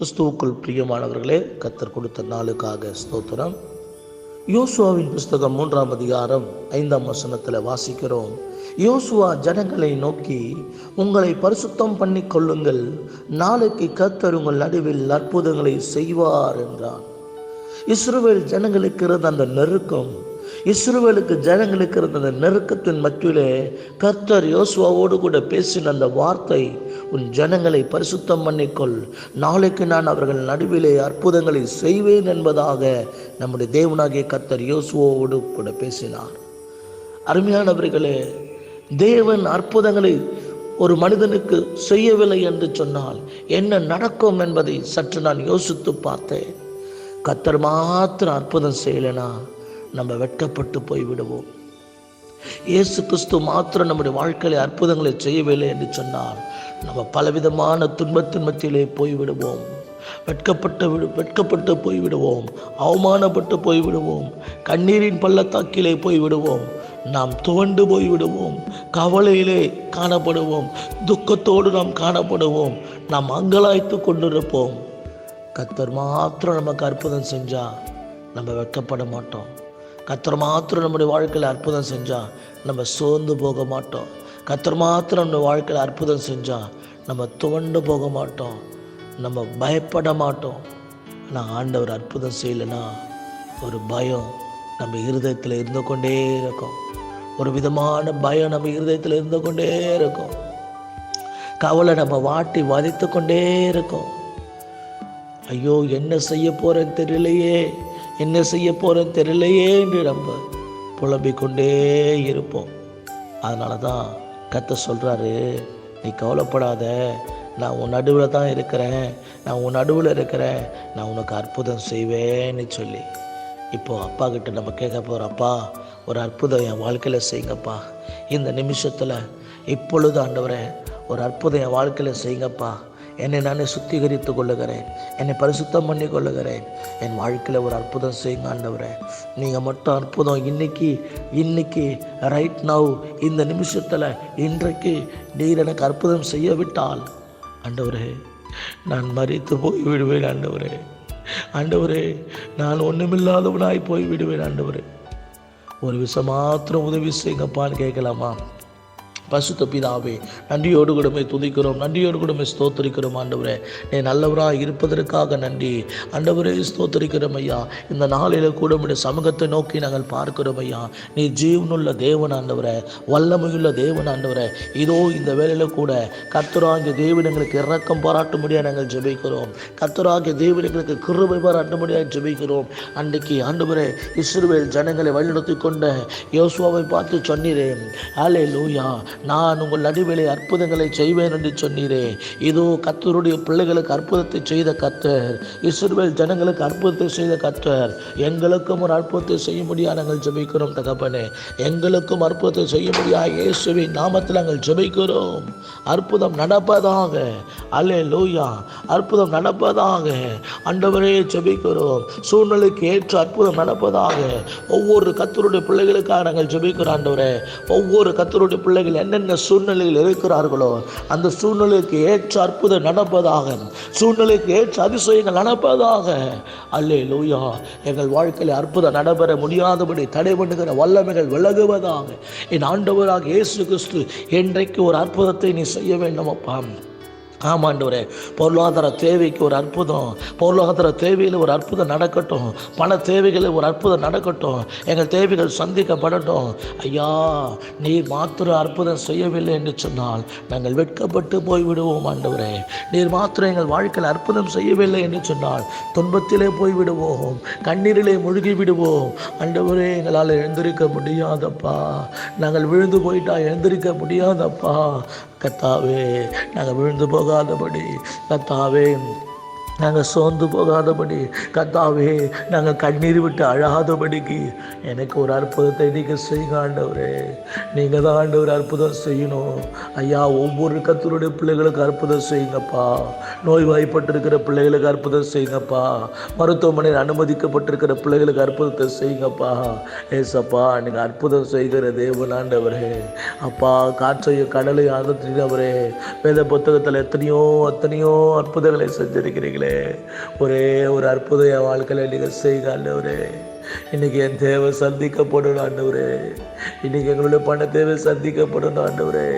கிறிஸ்துவுக்குள் பிரியமானவர்களே கத்தர் கொடுத்த நாளுக்காக ஸ்தோத்திரம். யோசுவாவின் புஸ்தகம் மூன்றாம் அதிகாரம் ஐந்தாம் வசனத்தில் வாசிக்கிறோம். யோசுவா ஜனங்களை நோக்கி உங்களை பரிசுத்தம் பண்ணி கொள்ளுங்கள். நாளைக்கு கத்தர் உங்கள் நடுவில் அற்புதங்களை செய்வார் என்றான். இஸ்ரோவேல் ஜனங்களுக்கு இருந்த அந்த நெருக்கம் இஸ்ரோவேலுக்கு ஜனங்களுக்கு இருந்த அந்த நெருக்கத்தின் மத்தியிலே கர்த்தர் யோசுவாவோடு கூட பேசின அந்த வார்த்தை உன் ஜனங்களை பரிசுத்தம் பண்ணிக்கொள். நாளைக்கு நான் அவர்கள் நடுவிலே அற்புதங்களை செய்வேன் என்பதாக நம்முடைய தேவனாகிய கர்த்தர் யோசுவாவோடு கூட பேசினார். அருமையானவர்களே தேவன் அற்புதங்களை ஒரு மனிதனுக்கு செய்யவில்லை என்று சொன்னால் என்ன நடக்கும் என்பதை சற்று நான் யோசித்து பார்த்தேன். கத்தர் மாத்திரம் அற்புதம் செய்யலைனா நம்ம வெட்கப்பட்டு போய் விடுவோம் இயேசு கிறிஸ்து மாத்திரம் நம்முடைய வாழ்க்கையில அற்புதங்களை செய்யவில்லை என்று சொன்னால் நம்ம பலவிதமான துன்பத்தின் மத்தியிலே போய்விடுவோம். வெட்கப்பட்டு விடு வெட்கப்பட்டு போய்விடுவோம். அவமானப்பட்டு போய்விடுவோம். கண்ணீரின் பள்ளத்தாக்கிலே போய்விடுவோம். நாம் துவண்டு போய்விடுவோம். கவலையிலே காணப்படுவோம். துக்கத்தோடு நாம் காணப்படுவோம். நாம் அங்கலாய்த்து கொண்டிருப்போம். கத்தர் மாத்திரம் நமக்கு அற்புதம் செஞ்சால் நம்ம வெட்கப்பட மாட்டோம். கத்தர் மாத்திரம் நம்முடைய வாழ்க்கையில் அற்புதம் செஞ்சால் நம்ம சோர்ந்து போக மாட்டோம். கத்தர் மாத்திரம் நம்ம வாழ்க்கையில் அற்புதம் செஞ்சால் நம்ம துவண்டு போக மாட்டோம். நம்ம பயப்பட மாட்டோம். ஆனால் ஆண்டவர் அற்புதம் செய்யலைன்னா ஒரு பயம் நம்ம இருதயத்தில் இருந்து கொண்டே இருக்கும். ஒரு விதமான பயம் நம்ம இருதயத்தில் இருந்து கொண்டே இருக்கும். கவலை நம்ம வாட்டி வதைத்து கொண்டே இருக்கும். ஐயோ என்ன செய்ய போகிறேன்னு தெரியலையே. என்ன செய்ய போகிறேன்னு தெரியலையே என்று நம்ம புலம்பிக் கொண்டே இருப்போம். அதனால தான் கத்த சொல்கிறாரு நீ கவலைப்படாத நான் உன் நடுவில் தான் இருக்கிறேன் நான் உன் நடுவில் இருக்கிறேன் நான் உனக்கு அற்புதம் செய்வேன்னு சொல்லி. இப்போது அப்பா கிட்ட நம்ம கேட்க போகிறோம் அப்பா ஒரு அற்புதம் என் வாழ்க்கையில் செய்யுங்கப்பா. இந்த நிமிஷத்தில் இப்பொழுது ஆண்டவரே ஒரு அற்புதம் என் வாழ்க்கையில் செய்யுங்கப்பா. என்னை நானே சுத்திகரித்து கொள்ளுகிறேன். என்னை பரிசுத்தம் பண்ணி கொள்ளுகிறேன். என் வாழ்க்கையில் ஒரு அற்புதம் செய்யுங்க ஆண்டவரே. நீங்கள் மட்டும் அற்புதம் இன்னைக்கு இன்னைக்கு ரைட் நவ் இந்த நிமிஷத்தில் இன்றைக்கு நீர் எனக்கு அற்புதம் செய்ய விட்டால் ஆண்டவரே நான் மறித்து போய் விடுவேன் ஆண்டவரே. ஆண்டவரே நான் ஒன்றுமில்லாதவனாய் போய் விடுவேன் ஆண்டவரே. ஒரு விஷயம் மாத்திரம் உதவி செய்யுங்கப்பான்னு கேட்கலாமா? பசுத்த பிதாவே நன்றியோடு கூடமே துதிக்கிறோம் நன்றியோடு கூடமே ஸ்தோத்தரிக்கிறோம் ஆண்டவரே. நீ நல்லவராக இருப்பதற்காக நன்றி. ஆண்டவரே ஸ்தோத்தரிக்கிறோம் ஐயா. இந்த நாளில் கூட சமூகத்தை நோக்கி நாங்கள் பார்க்கிறோம் ஐயா. நீ ஜீவனுள்ள தேவன் ஆண்டவரே வல்லமையுள்ள தேவன் ஆண்டவரே. இதோ இந்த வேலையில் கூட கத்துராங்க தேவன் எங்களுக்கு இறக்கம் பாராட்டும்படியாக நாங்கள் ஜெபிக்கிறோம். கர்த்தராகிய தேவன் எங்களுக்கு கிருபை பாராட்டும்படியாக ஜெபிக்கிறோம். அன்றைக்கு ஆண்டவரே இஸ்ரேல் ஜனங்களை வழிநடத்தி கொண்ட யோசுவாவை பார்த்து சொன்னீரேன் ஆலே லூயா நான் உங்கள் நடுவிலே அற்புதங்களை செய்வேன் என்று சொன்னீரே. இதோ கத்தருடைய பிள்ளைகளுக்கு அற்புதத்தை செய்த கத்தர் இஸ்ரேல் ஜனங்களுக்கு அற்புதத்தை செய்த கத்தர் எங்களுக்கும் ஒரு அற்புதத்தை செய்ய முடியாது நாங்கள் ஜெபிக்கிறோம் தகப்பனே. எங்களுக்கும் அற்புதத்தை செய்ய முடியாது இயேசுவின் நாமத்தில் நாங்கள் ஜெபிக்கிறோம். அற்புதம் நடப்பதாக. அல்லே லூயா அற்புதம் நடப்பதாக. அண்டவரே ஜெபிக்கிறோம். சூழ்நிலைக்கு ஏற்ற அற்புதம் நடப்பதாக. ஒவ்வொரு கத்தருடைய பிள்ளைகளுக்காக நாங்கள் ஜெபிக்கிறோம் ஆண்டவரே. ஒவ்வொரு கத்தருடைய பிள்ளைகள் என்னென்ன சூழ்நிலையில் இருக்கிறார்களோ அந்த சூழ்நிலைக்கு ஏற்ற அற்புதம் நடப்பதாக சூழ்நிலைக்கு ஏற்ற அதிசயங்கள் நடப்பதாக. அல்லே லூயா எங்கள் வாழ்க்கையில் அற்புதம் நடைபெற முடியாதபடி தடை பண்ணுகிற வல்லமைகள் விலகுவதாக. என் ஆண்டவராக இயேசு கிறிஸ்து என்றைக்கு ஒரு அற்புதத்தை நீ செய்ய வேண்டும் அப்பா ஆமாண்டவரே பொருளாதார தேவைக்கு ஒரு அற்புதம் பொருளாதார தேவையில் ஒரு அற்புதம் நடக்கட்டும் பண தேவைகளில் ஒரு அற்புதம் நடக்கட்டும் எங்கள் தேவைகள் சந்திக்கப்படட்டும். ஐயா நீர் மாத்திரம் அற்புதம் செய்யவில்லை என்று சொன்னால் நாங்கள் வெட்கப்பட்டு போய்விடுவோம் ஆண்டவரே. நீர் மாத்திரம் எங்கள் வாழ்க்கையில் அற்புதம் செய்யவில்லை என்று சொன்னால் துன்பத்திலே போய்விடுவோம் கண்ணீரிலே முழுகி விடுவோம் ஆண்டவரே எங்களால் எழுந்திருக்க முடியாதப்பா. நாங்கள் விழுந்து போயிட்டா எழுந்திருக்க முடியாதப்பா. கத்தாவே நாங்கள் விழுந்து போகாதபடி கத்தாவே. நாங்கள் சோர்ந்து போகாதபடி கத்தாவே நாங்கள் கண்ணீர் விட்டு அழாதபடிக்கு எனக்கு ஒரு அற்புதத்தை நீங்கள் செய்யுங்க ஆண்டவரே. நீங்கள் தான் ஆண்டவர் அற்புதம் செய்யணும். ஐயா ஒவ்வொரு கத்தருடைய பிள்ளைகளுக்கு அற்புதம் செய்யுங்கப்பா. நோய்வாய்ப்பட்டிருக்கிற பிள்ளைகளுக்கு அற்புதம் செய்யுங்கப்பா. மருத்துவமனையில் அனுமதிக்கப்பட்டிருக்கிற பிள்ளைகளுக்கு அற்புதத்தை செய்யுங்கப்பா. ஏசப்பா நீங்கள் அற்புதம் செய்கிற தேவனாண்டவரே அப்பா காற்றையும் கடலையும் அகற்றினவரே வேத புத்தகத்தில் எத்தனையோ எத்தனையோ அற்புதங்களை செஞ்சிருக்கிறீங்களே ஒரே ஒரு அற்புதம் என் வாழ்க்கையில் நீங்கள் செய்யுங்க ஆண்டவரே இன்னைக்கு என் தேவை சந்திக்கப்படணும் ஆண்டவரே. இன்றைக்கி எங்களுடைய பண தேவை சந்திக்கப்படணும் ஆண்டவரே.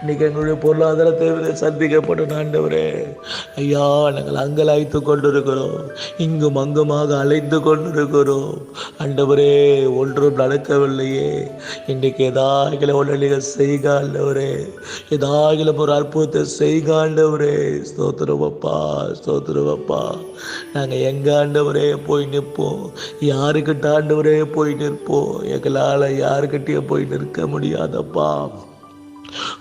இன்றைக்கி எங்களுடைய பொருளாதார தேவை சந்திக்கப்படணும் ஆண்டவரே. ஐயா நாங்கள் அங்கலாய்த்து கொண்டிருக்கிறோம். இங்கும் அங்குமாக அலைந்து கொண்டிருக்கிறோம். ஆண்டவரே ஒன்றும் நடக்கவில்லையே. இன்னைக்கு ஏதாகில ஒன்று நீங்கள் செய்க ஆண்டவரே. ஏதாகிலும் ஒரு அற்புதத்தை செய்க ஆண்டவரே. ஸ்தோத்திரவப்பா ஸ்தோத்திரவப்பா நாங்கள் எங்கே ஆண்டவரே போய் நிற்போம்? யாருக்கு யாருக்கிட்ட ஆண்டவரே போய் நிற்போம். எங்களால் யாருக்கிட்டேயே போய் நிற்க முடியாதப்பா.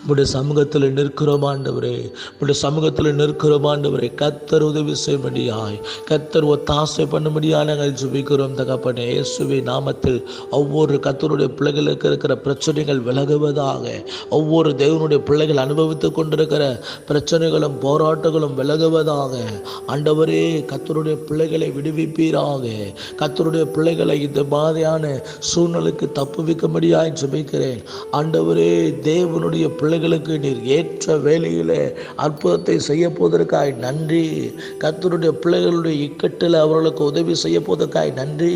உடைய சமூகத்தில் நிற்கிறோம் ஆண்டவரே. உடைய சமூகத்தில் நிற்கிறோம் ஆண்டவரே. கத்தர் உதவி செய்யும்படியாய். கத்தர் ஒத்தாசை பண்ணும்படியாக நாங்கள் ஜுபிக்கிறோம் தகப்பனே. இயேசுவை நாமத்தில் ஒவ்வொரு கத்தருடைய பிள்ளைகளுக்கு இருக்கிற பிரச்சனைகள் விலகுவதாக ஒவ்வொரு தேவனுடைய பிள்ளைகள் அனுபவித்துக் கொண்டிருக்கிற பிரச்சனைகளும் போராட்டங்களும் விலகுவதாக ஆண்டவரே கத்தருடைய பிள்ளைகளை விடுவிப்பீராக. கத்தருடைய பிள்ளைகளை இந்த மாதிரியான சூழ்நிலைக்கு தப்புவிக்கும்படியாய் ஜுபிக்கிறேன். ஆண்டவரே தேவனுடைய பிள்ளை பிள்ளைகளுக்கு நீர் ஏற்ற வேலையிலே அற்புதத்தை செய்ய போவதற்காய் நன்றி. கத்தருடைய பிள்ளைகளுடைய இக்கட்டில் அவர்களுக்கு உதவி செய்ய போவதற்காய் நன்றி.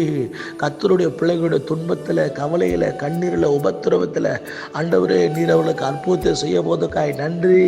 கத்தருடைய பிள்ளைகளுடைய துன்பத்தில் கவலையில் கண்ணீரில் உபத்திரவத்தில் அண்டவரே நீர் அவர்களுக்கு அற்புதத்தை செய்ய போவதற்காய் நன்றி.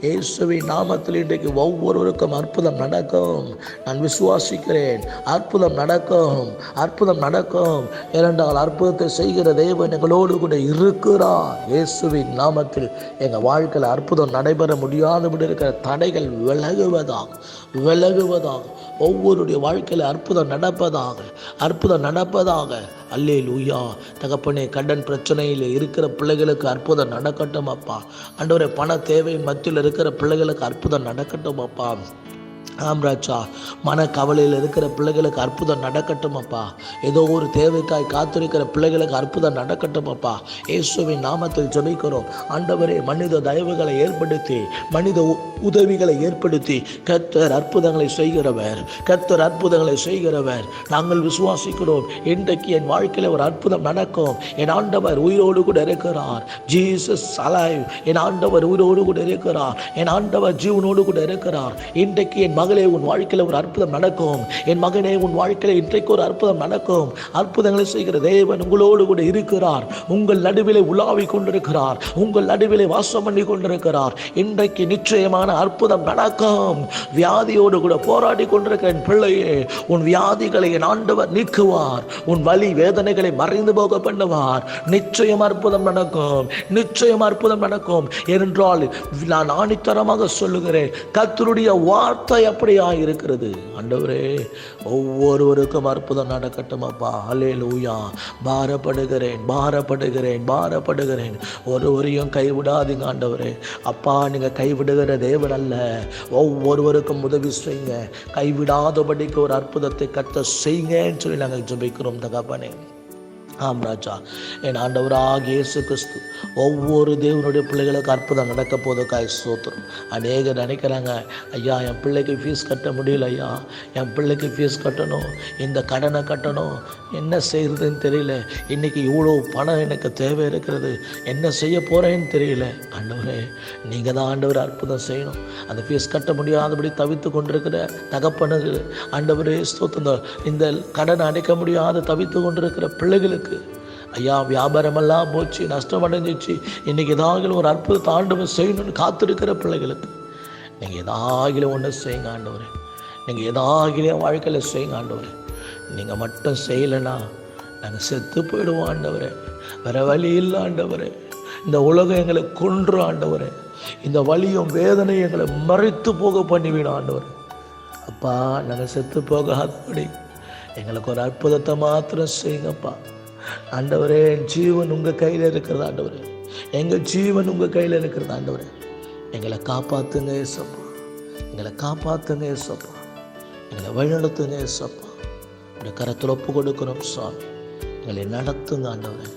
இயேசுவை நாமத்தில் இன்றைக்கு ஒவ்வொருவருக்கும் அற்புதம் நடக்கும். நான் விசுவாசிக்கிறேன். அற்புதம் நடக்கும். அற்புதம் நடக்கும். ஏனென்றால் அற்புதத்தை செய்கிற தேவன் எங்களோடு கூட இருக்கிறார். இயேசுவின் நாமத்தில் எங்கள் வாழ்க்கையில் அற்புதம் நடைபெற முடியாதபடி இருக்கிற தடைகள் விலகுவதாக விலகுவதாக ஒவ்வொருடைய வாழ்க்கையில் அற்புதம் நடப்பதாக அற்புதம் நடப்பதாக. அல்லே லூயா தகப்பனே கடன் பிரச்சனையில் இருக்கிற பிள்ளைகளுக்கு அற்புதம் நடக்கட்டும் அப்பா. அன்றவரை பண தேவை மத்தியில் இருக்கிற பிள்ளைகளுக்கு அற்புதம் நடக்கட்டும் அப்பா. ஆம் ராஜா மன கவலையில் இருக்கிற பிள்ளைகளுக்கு அற்புதம் நடக்கட்டும் அப்பா ஏதோ ஒரு தேவைக்காய் காத்திருக்கிற பிள்ளைகளுக்கு அற்புதம் நடக்கட்டும் அப்பா இயேசுவின் நாமத்தில் ஜபிக்கிறோம். ஆண்டவரே மனித தயவுகளை ஏற்படுத்தி மனித உதவிகளை ஏற்படுத்தி கத்தர் அற்புதங்களை செய்கிறவர். கத்தர் அற்புதங்களை செய்கிறவர். நாங்கள் விசுவாசிக்கிறோம். இன்றைக்கு என் வாழ்க்கையில் ஒரு அற்புதம் நடக்கும். என் ஆண்டவர் உயிரோடு கூட இருக்கிறார். Jesus alive. என் ஆண்டவர் உயிரோடு கூட இருக்கிறார். என் ஆண்டவர் ஜீவனோடு கூட இருக்கிறார். இன்றைக்கு என் மகளே உன் வாழ்க்கையில் ஒரு அற்புதம் நடக்கும். என் மகனே உன் வாழ்க்கையில் இன்றைக்கு ஒரு அற்புதம் நடக்கும். அற்புதங்களை செய்கிற தேவன் உங்களோடு கூட இருக்கிறார். உங்கள் நடுவிலே உலாவி கொண்டிருக்கிறார். உங்கள் நடுவிலே வாசம் பண்ணி கொண்டிருக்கிறார். இன்றைக்கு நிச்சயமான அற்புதம் நடக்கும். வியாதியோடு கூட போராடி கொண்டிருக்கிற என் பிள்ளையே உன் வியாதிகளை என் ஆண்டவர் நீக்குவார். உன் வலி வேதனைகளை மறைந்து போக பண்ணுவார். நிச்சயம் அற்புதம் நடக்கும். நிச்சயம் அற்புதம் நடக்கும். ஏனென்றால் நான் ஆணித்தரமாக சொல்லுகிறேன் கத்தருடைய வார்த்தையை அப்படியா இருக்கிறது ஆண்டவரே ஒவ்வொருவருக்கும் அற்புதம் நடக்கட்டும் அப்பா. அலே லூயா பாரப்படுகிறேன் பாரப்படுகிறேன் பாரப்படுகிறேன். ஒருவரையும் கைவிடாதீங்க ஆண்டவரே. அப்பா நீங்கள் கைவிடுகிற தேவன் அல்ல. ஒவ்வொருவருக்கும் உதவி செய்யுங்க. கைவிடாதபடிக்கு ஒரு அற்புதத்தை கத்த செய்யுங்கன்னு சொல்லி நாங்கள் ஜபிக்கிறோம் தகப்பனே. ஆம் ராஜா. என் ஆண்டவராக இயேசு கிறிஸ்து ஒவ்வொரு தேவனுடைய பிள்ளைகளுக்கு அற்புதம் நடக்க போதுக்காய் சோத்திரம் அநேகர் நினைக்கிறாங்க ஐயா என் பிள்ளைக்கு ஃபீஸ் கட்ட முடியல ஐயா என் பிள்ளைக்கு ஃபீஸ் கட்டணும்? இந்த கடனை கட்டணும்? என்ன செய்கிறதுன்னு தெரியல. இன்றைக்கி இவ்வளோ பணம் எனக்கு தேவை இருக்கிறது. என்ன செய்ய போகிறேன்னு தெரியல. ஆண்டவரே நீங்கள் தான் ஆண்டவர் அற்புதம் செய்யணும். அந்த ஃபீஸ் கட்ட முடியாதபடி தவித்து கொண்டிருக்கிற தகப்பனுக்கு ஆண்டவரே ஸ்தோத்திரம். இந்த கடனை அடைக்க முடியாத தவித்து கொண்டிருக்கிற பிள்ளைகளுக்கு ஐயா வியாபாரமெல்லாம் போச்சு நஷ்டம் அடைஞ்சிச்சு இன்னைக்கு ஏதாவது ஒரு அற்புதத்தை ஆண்டவர் செய்யணும்னு காத்திருக்கிற பிள்ளைகளுக்கு நீங்கள் ஏதாகிலும் ஒன்று செய்யுங்க ஆண்டவர். நீங்கள் ஏதாகிலும் வாழ்க்கையில் செய்யுங்க ஆண்டவர். நீங்கள் மட்டும் செய்யலைன்னா நாங்கள் செத்து போயிடுவோம் ஆண்டவர். வேற வழி இல்லை ஆண்டவர். இந்த உலகம் எங்களை கொன்று ஆண்டவர். இந்த வழியும் வேதனையும் எங்களை மறைத்து போக பண்ணிவிடும் ஆண்டவர். அப்பா நாங்கள் செத்து போகாதபடி எங்களுக்கு ஒரு அற்புதத்தை மாத்திரம் செய்யுங்கப்பா. ஆண்டவரே என் ஜீவன் உங்கள் கையில் இருக்கிறது ஆண்டவரே. எங்கள் ஜீவன் உங்கள் கையில் இருக்கிறது ஆண்டவரே. எங்களை காப்பாற்றுங்க ஏசப்பா எங்களை காப்பாற்றுங்க ஏசப்பா எங்களை வழிநடத்துங்க ஏசப்பா உடைய கரத்தில் ஒப்பு கொடுக்கிறோம் சுவாமி. எங்களை நடத்துங்க ஆண்டவரே.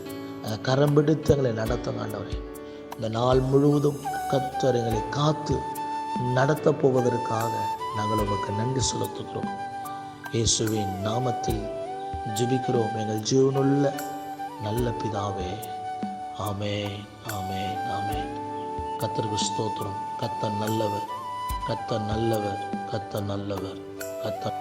கரம் பிடித்து எங்களை நடத்துங்க ஆண்டவரே. இந்த நாள் முழுவதும் கத்தர் எங்களை காத்து நடத்தப் போவதற்காக நாங்கள் உங்களுக்கு நன்றி செலுத்துகிறோம். இயேசுவின் நாமத்தில் ஜெபிக்கிறோம் எங்கள் ஜீவனுள்ள நல்ல பிதாவே. ஆமே ஆமென் ஆமென். கத்தருக்கு ஸ்தோத்திரம். கத்த நல்லவர் கத்த நல்லவர் கத்த நல்லவர் கத்த